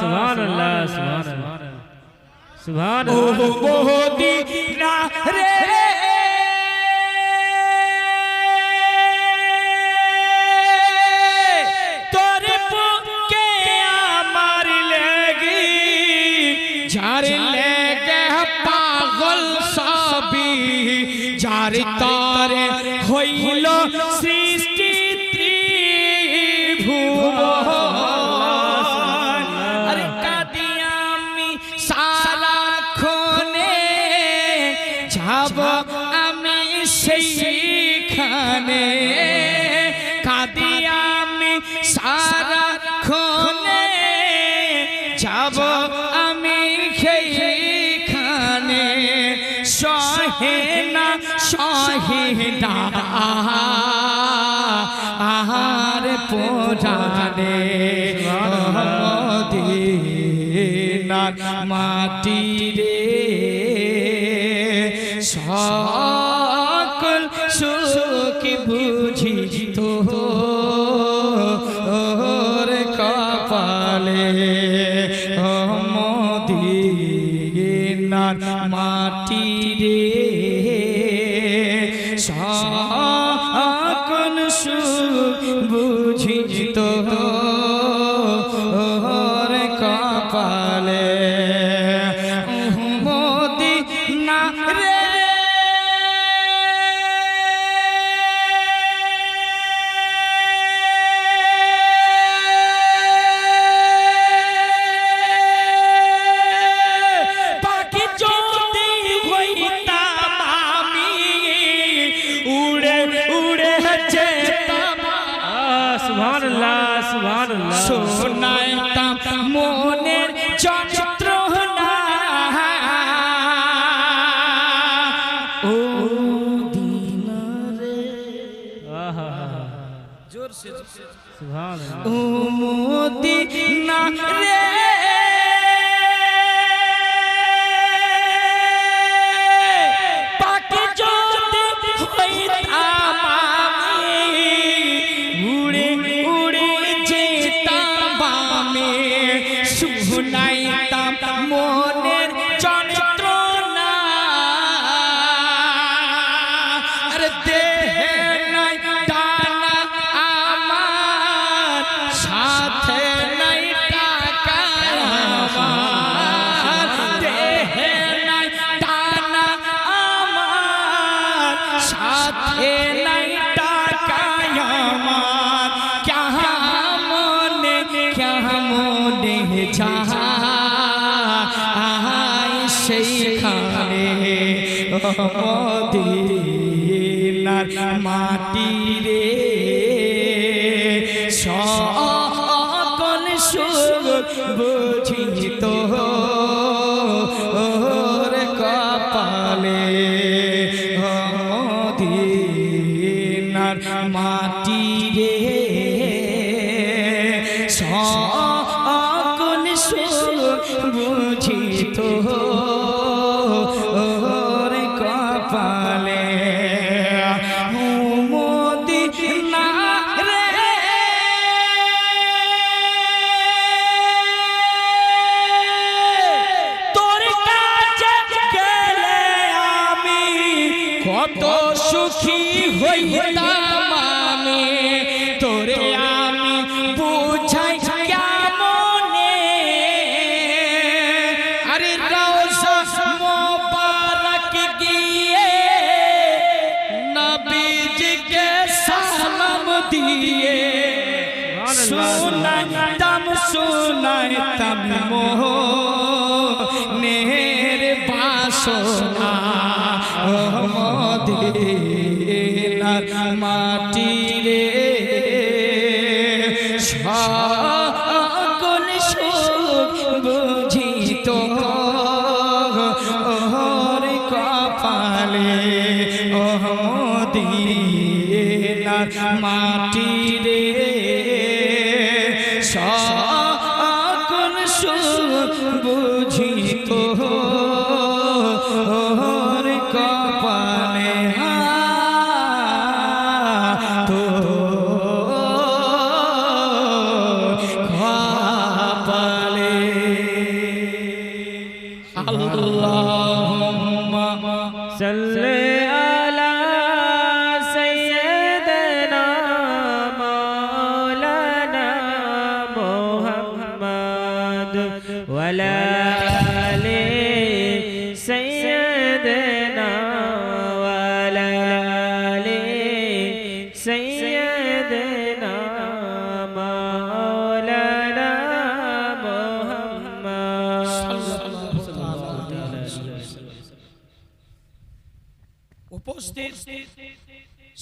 सुभान अल्लाह सुभान सुभान मोदी রে ও মোদিনা রে। মদিনার মাটি রে সকল সুর বুঝি তো কত সুখী হইতাম আমি। তোরে আমি বুঝাই মনে আরে মোবারক গিয়ে নবীজিকে সালাম দিয়ে। সুনাইতাম সুনাইতাম মোহ, নেহের বাসনা। ma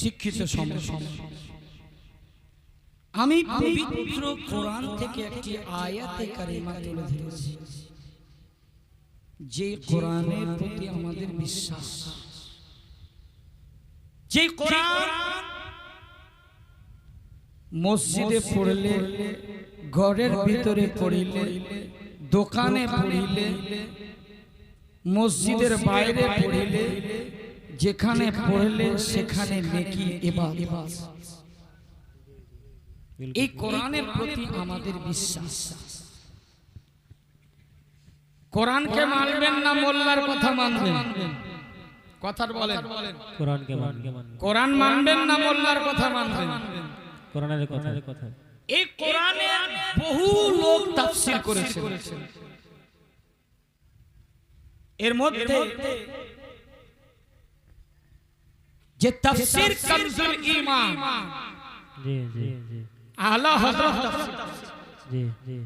শিক্ষিত সমাজ আমি পবিত্র কোরআন থেকে একটি আয়াতে কারিমা তুলে ধরেছি। যে কোরআনের প্রতি আমাদের বিশ্বাস। যে কোরআন মসজিদে পড়লে ঘরের ভিতরে পড়িলে দোকানে পড়িলে মসজিদের বাইরে পড়িলে যেখানে পড়লে সেখানে নেকি এবার এই কোরআনের প্রতি আমাদের বিশ্বাস। কোরআনকে মানবেন না মোল্লার কথা মানবেন। কথার বলেন। কোরআন কে মান কোরআন মানবেন না মোল্লার কথা মানবেন। কোরআনের কথা। কথা এই কোরআনে বহু লোক তাফসীর করেছে এর মধ্যে যে তফসির কমজুল ইমাম জি জি জি। আলা হযরত জি জি।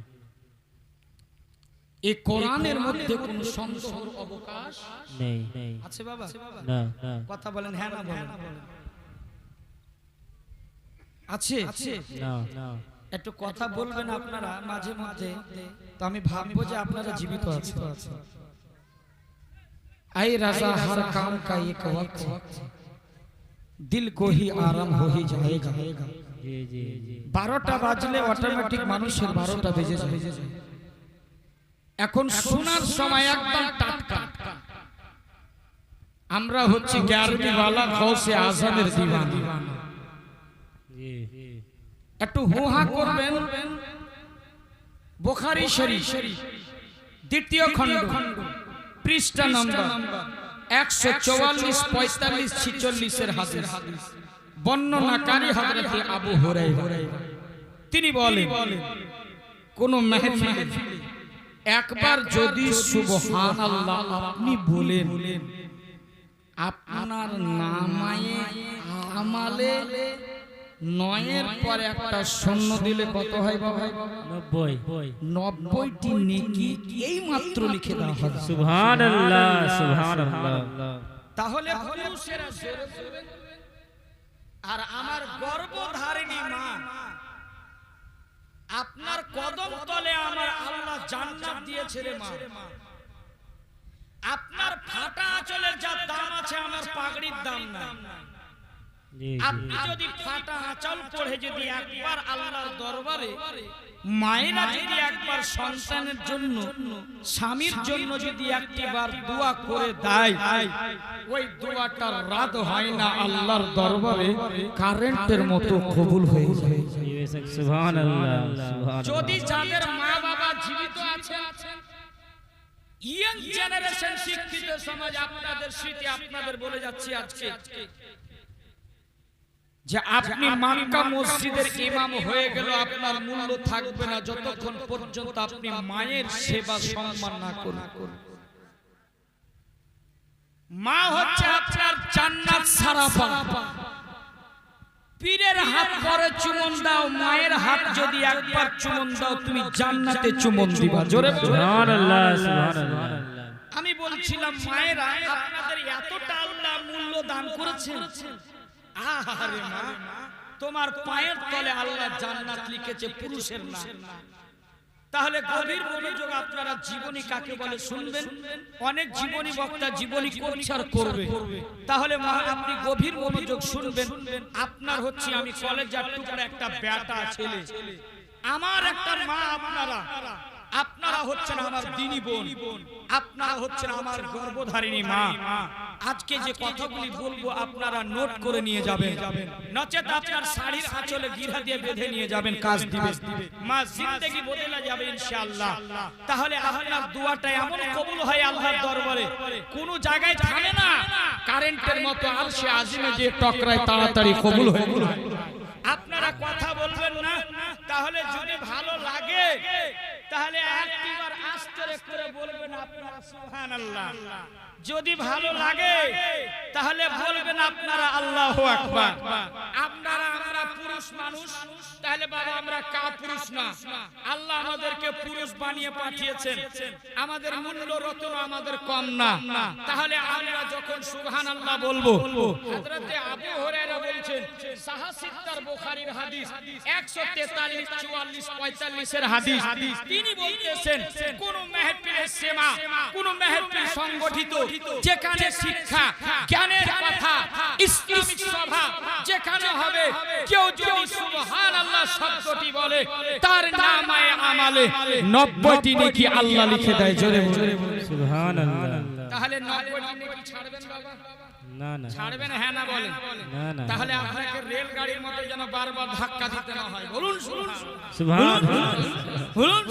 এই কোরআনের মধ্যে কোন সংশয় অবকাশ নেই। আছে বাবা? না কথা বলেন হ্যাঁ না বলেন। আছে? না একটু কথা বলবেন আপনারা মাঝে মাঝে তো আমি ভাববো যে আপনারা জীবিত আছেন। আই রাজা হার কাম কা এক ওয়াক্ত দিল কোহি আরাম হো জায়েগা বারোটা বাজলে অটোমেটিক মানুষের বারোটা বেজে যায়। এখন শোনার সময় একদম টাটকা। আমরা হচ্ছি গ্যারমিওয়ালা গৌসে আজাদের দিবান একটু হুহা করবেন। বোখারি শরীফ, দ্বিতীয় খণ্ড, পৃষ্ঠা নম্বর। একশো চৌয়াল্লিশ, পঁয়তাল্লিশ, ছিচল্লিশের হাদিস। বর্ণনাকারী হযরতে আবু হুরায়রা। তিনি বলেন, কোন মেহফিলে একবার যদি সুবহানাল্লাহ আপনি বলেন, আপনার নামায়ে আমালে নয়ের পর একটা শূন্য দিলে কত হয় বাবা? নব্বই। নব্বইটি নেকি এই মাত্র লিখে দেওয়া তাহলে আর আমার গর্ভধারিণী মা আপনার কদম তলে আমার আল্লাহ জান্নাত দিয়েছে রে মা। আপনার ফাটা আঁচলের যা দাম আছে আমার পাগড়ির দাম না আপনি যদি ফাটা আঁচল পড়ে যদি একবার আল্লাহর দরবারে মায়েরা যদি একবার সন্তানের জন্য স্বামীর জন্য যদি একটিবার দোয়া করে দেয় ওই দোয়াটা রাত হয় না আল্লাহর দরবারে কারেন্টের মতো কবুল হয়ে যায়। যদি যাদের মা বাবা জীবিত আছেন ইয়াং জেনারেশন শিক্ষিত সমাজ আপনাদের স্মৃতি আপনাদের বলে যাচ্ছি আজকে। যে আপনি মাক্কা মসজিদের ইমাম হয়ে গেল আপনার মূল্য থাকবে না যতক্ষণ পর্যন্ত আপনি মায়ের সেবা সম্মান না করুন। মা হচ্ছে আপনার জান্নাত সারা পীরের হাত পরে চুমন দাও মায়ের হাত যদি একবার চুমন দাও তুমি জান্নাতে চুমন দিবা। জোরে বলো। সুবহান আল্লাহ সুবহান আল্লাহ আমি বলছিলাম মায়েরা আপনাদের এতটা আল্লাহ মূল্য দান করেছেন। তোমার পায়ের তলে আল্লাহ জান্নাত লিখেছে পুরুষের না তাহলে গভীর মনোযোগ আপনারা জীবনী কাকে বলে শুনবেন? অনেক জীবনী বক্তা জীবনী আর করবে। তাহলে আপনি গভীর মনোযোগ শুনবেন। আপনার হচ্ছে আমি কলেজার টুকরা একটা বেটা ছেলে। আমার একটা মা আপনারা। আপনারা হচ্ছেন আমার দিনী বোন। আপনারা হচ্ছেন আমার গর্ভধারিণী মা। আজকে যে কথাগুলি বলব আপনারা নোট করে নিয়ে যাবেন। নচেত আপনার শাড়ির আঁচলে গিরা দিয়ে বেঁধে নিয়ে যাবেন কাজ দিবে। মা জিন্দেগি বদলে যাবে ইনশাআল্লাহ। তাহলে আপনার দোয়াটা এমন কবুল হয় আল্লাহর দরবারে কোন জায়গায় থামে না। কারেন্টের মতো আর সে আজিমে যে টকরায় তাড়াতাড়ি কবুল হয়ে। আপনারা কথা বলবেন না। তাহলে যদি ভালো লাগে তাহলে একটিবার আস্তে করে বলবেন আপনারা সুবহানাল্লাহ। যদি ভালো লাগে, তাহলে বলবেন আপনারা আল্লাহ আপনারা আমরা পুরুষ মানুষ, তাহলে বাবা আমরা কা পুরুষ না। আল্লাহ আমাদেরকে পুরুষ বানিয়ে পাঠিয়েছেন। আমাদের মূল্য রতন আমাদের কম না। তাহলে আমরা যখন সুহান আল্লাহ বলব, হযরতে আবু হুরায়রা বলছেন সাহাসিত্তার বুখারীর হাদিস 143 44 45 এর হাদিস। তিনি বলতেছেন, কোন মেহফিলের সেমা, কোন মেহফিল সংগঠিত যেখানে শিক্ষা জ্ঞানের কথা ইসলামিক সভা যেখানে হবে কেউ যদি সুবহানাল্লাহ শব্দটি বলে তার নামায়ে আমালে 90টি নেকি আল্লাহ লিখে দেয় জোরে সুবহানাল্লাহ। তাহলে 90টি নেকি ছাড়বেন বাবা? না না ছাড়বেন হ্যাঁ না বলেন। না না তাহলে আপনাকে রেলগাড়ির মতো যেন বারবার ধাক্কা দিতে না হয়। বলুন সুবহানাল্লাহ। বলুন।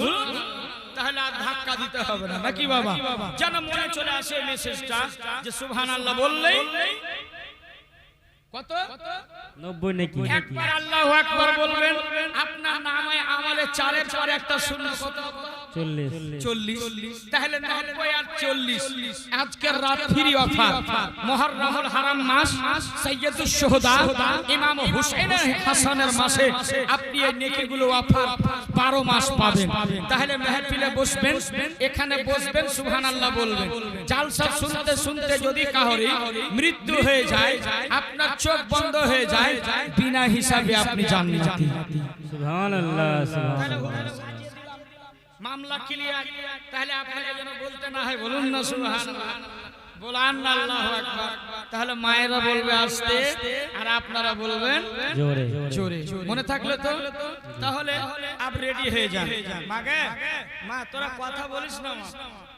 তাহলে আর ধাক্কা দিতে হবে না। নাকি বাবা? যেন মনে চলে আসে মেসেজটা যে সুবহানাল্লাহ বললেই কত? নব্বই নাকি? একবার আল্লাহু আকবার বলবেন আপনার নামে আমলে চারের চারে একটা শূন্য কত? চল্লিশ। তাহলে নব্বই আর চল্লিশ। আজকের রাত ফ্রি অফার। মহররমুল হারাম মাস সৈয়দুস শুহদা ইমাম হুসাইন হাসানের মাসে আপনি এই নেকিগুলো অফার 12 মাস পাবেন। তাহলে মেহফিলে বসবেন এখানে বসবেন সুবহানাল্লাহ বলবেন। জালসা শুনতে শুনতে যদি কাহরি মৃত্যু হয়ে যায় আপনার চোখ বন্ধ হয়ে যায় বিনা হিসাবে আপনি জান্নাতি। সুবহানাল্লাহ সুবহানাল্লাহ। মামলা ক্লিয়ার তাহলে আপনাকে যেন বলতে না হয় বলুন না সুবহানাল্লাহ। বলান না আল্লাহু আকবার তাহলে মায়েরা বলবে আসতে আর আপনারা বলবেন জোরে। জোরে মনে থাকলে তো তাহলে আপ রেডি হয়ে যান। মাগে মা তোরা কথা বলিস না মা।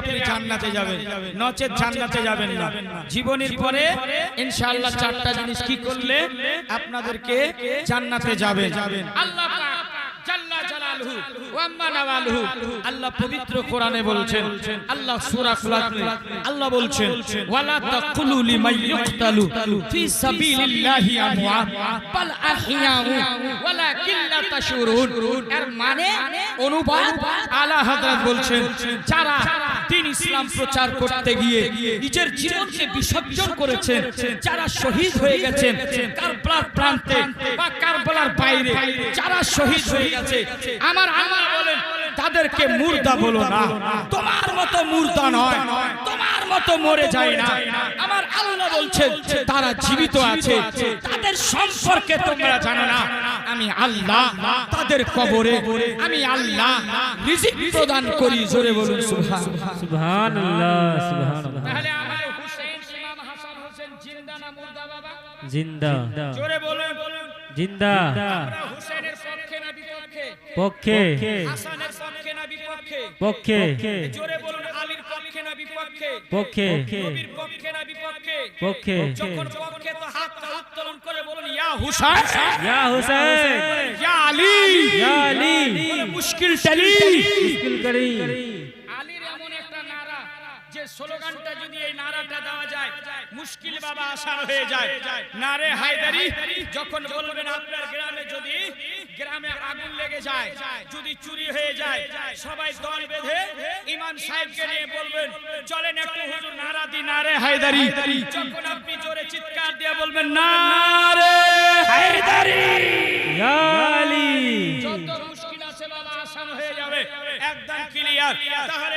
আপনি জান্নাতে যাবেন। নচেত জান্নাতে যাবেন না। জীবনের পরে ইনশাআল্লাহ চারটা জিনিস কি করলে আপনাদেরকে জান্নাতে যাবেন। আল্লাহ আল্লাহ পবিত্র কোরআনে বলছেন আল্লাহ সূরা ফুলাতে আল্লাহ বলছেন ওয়ালা তাকুলু লিমান ইউকতালু ফি সাবিলিল্লাহি আমওয়াত বাল আহইয়াউ। ওয়ালাকিন লা তাশউরুন এর মানে অনুবাদ আলা হযরত বলছেন যারা দিন ইসলাম প্রচার করতে গিয়ে নিজের জীবনকে বিসর্জন করেছেন, যারা শহীদ হয়ে গেছেন, কারবালার প্রান্তে বা কারবালার বাইরে, যারা শহীদ হয়ে গেছে, আমার আল্লাহ বলেন, তাদেরকে মুর্দা বলো না। তোমার মতো মুর্দা নয়, তোমার মতো মরে যায় না। আমার আল্লাহ বলছেন, তারা জীবিত আছে, তাদের সম্পর্কে তোমরা জানো না। আমি আল্লাহ তাদের কবরে আমি আল্লাহ রিজিক প্রদান করি জোরে বলুন সুবহান। সুবহানাল্লাহ সুবহানাল্লাহ। তাহলে আমার হুসেন ইমাম হাসান হোসেন জিন্দা না মুর্দা বাবা? জিন্দা। জোরে বলুন। জিন্দা। আমরা হুসেনের পক্ষে না বিপক্ষে? পক্ষে। হাসানের পক্ষে না বিপক্ষে? পক্ষে। জোরে বলুন বিপক্ষে পক্ষে। নবীর পক্ষে। না বিপক্ষে। পক্ষে। যখন পক্ষে। তো হাত উত্তোলন করে বলুন ইয়া হুসাইন! ইয়া হুসেন ইয়া আলী! ইয়া আলী! বলে মুশকিল টালি মুশকিল করি স্লোগানটা যদি এই নারাটা দেওয়া যায় মুশকিল বাবা আসার হয়ে যায়। নারে হায়দারি যখন বলবেন আপনার গ্রামে যদি গ্রামে আগুন লেগে যায় যদি চুরি হয়ে যায় সবাই দল বেঁধে ইমাম সাহেবকে নিয়ে বলবেন চলেন একটু হুজুর নারা দি নারে হায়দারি। যখন আপনি জোরে চিৎকার দিয়ে বলবেন নারে হায়দারি। যত মুশকিল আছে বাবা আসান হয়ে যাবে। একদম ক্লিয়ার তাহলে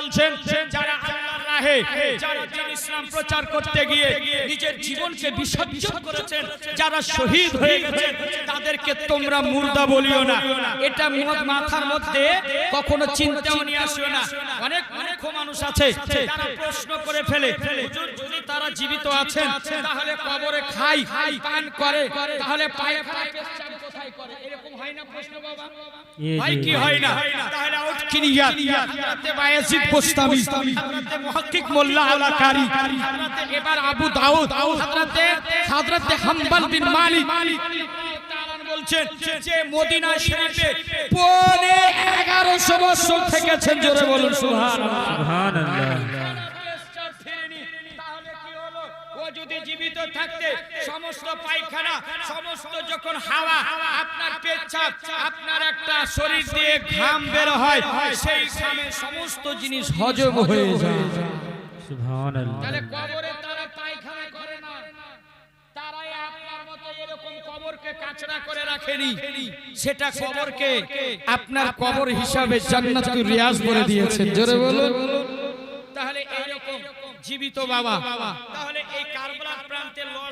বলছেন যারা আল্লাহর রাহে যারা দিন ইসলাম প্রচার করতে গিয়ে নিজের জীবনকে বিসর্জন করেছেন যারা শহীদ হয়ে গেছেন তাদেরকে তোমরা মুর্দা বলিও না এটা মাথার মধ্যে কখনো চিন্তাও নিয়ে আসবে না অনেক মূর্খ মানুষ আছে তারা প্রশ্ন করে ফেলে হুজুর যদি তারা জীবিত আছেন তাহলে কবরে খাই পান করে তাহলে পেশাব কোথায় করে। এরকম হয় না প্রশ্ন বাবা। হয় কি হয় না? তাহলে আউট কিনিয়াত হযরতে বায়াজিদ বুস্তামি হযরতে মুহাক্কিক মোল্লা আলা কারি হযরতে এবার আবু দাউদ। হযরতে হযরতে হাম্বাল বিন মালিক। বলছেন যে মদিনা শরীফে পৌনে 1100 বছর থেকেছেন। জোরে বলুন সুবহানাল্লাহ। সুবহানাল্লাহ। যদি জীবিত থাকতে সমস্ত পায়খানা সমস্ত যখন হাওয়া আপনার পেচ্ছাপ আপনার একটা শরীর দিয়ে ঘাম বের হয় সেই ঘামে সমস্ত জিনিস হজম হয়ে যায়। সুবহানাল্লাহ। তাহলে কবরে তারা পায়খানা করে না। তারাই আপনার মতো এরকম কবরকে কাচড়া করে রাখেনি। সেটা কবরকে আপনার কবর হিসাবে জান্নাতুর রিয়াজ বলে দিয়েছেন। জোরে বলুন। তাহলে এইরকম জীবিত বাবা। তাহলে এই লড়াই